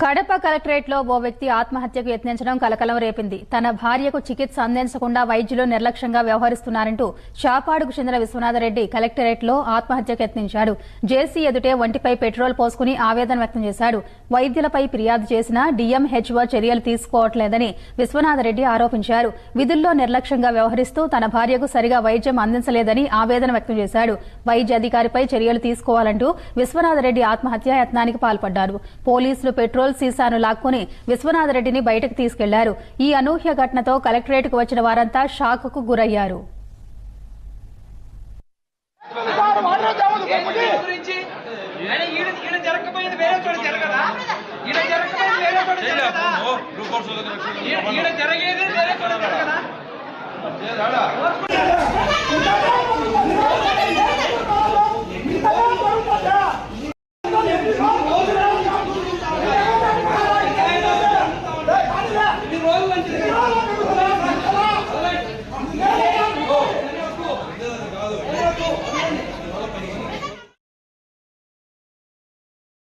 కడప కలెక్టరేట్లో ఓ వ్యక్తి ఆత్మహత్యకు యత్నించడం కలకలం రేపింది. తన భార్యకు చికిత్స అందించకుండా వైద్యులు నిర్లక్ష్యంగా వ్యవహరిస్తున్నారంటూ షాపాడుకు చెందిన విశ్వనాథరెడ్డి కలెక్టరేట్లో ఆత్మహత్యకు యత్నించాడు. జేసీ ఎదుటే ఒంటిపై పెట్రోల్ పోసుకుని ఆవేదన వ్యక్తం చేశాడు. వైద్యులపై ఫిర్యాదు చేసినా డీఎంహెచ్ఓ చర్యలు తీసుకోవట్లేదని విశ్వనాథరెడ్డి ఆరోపించారు. విధుల్లో నిర్లక్ష్యంగా వ్యవహరిస్తూ తన భార్యకు సరిగా వైద్యం అందించలేదని ఆవేదన వ్యక్తం చేశాడు. వైద్య అధికారిపై చర్యలు తీసుకోవాలంటూ విశ్వనాథరెడ్డి ఆత్మహత్య యత్నానికి పాల్పడ్డారు. పోలీసులు పెట్రోల్ సీసాను లాక్కుని విశ్వనాథరెడ్డిని బయటకు తీసుకెళ్ళారు. ఈ అనూహ్య ఘటనతో కలెక్టరేట్కు వచ్చిన వారంతా షాక్కు గురయ్యారు. దేని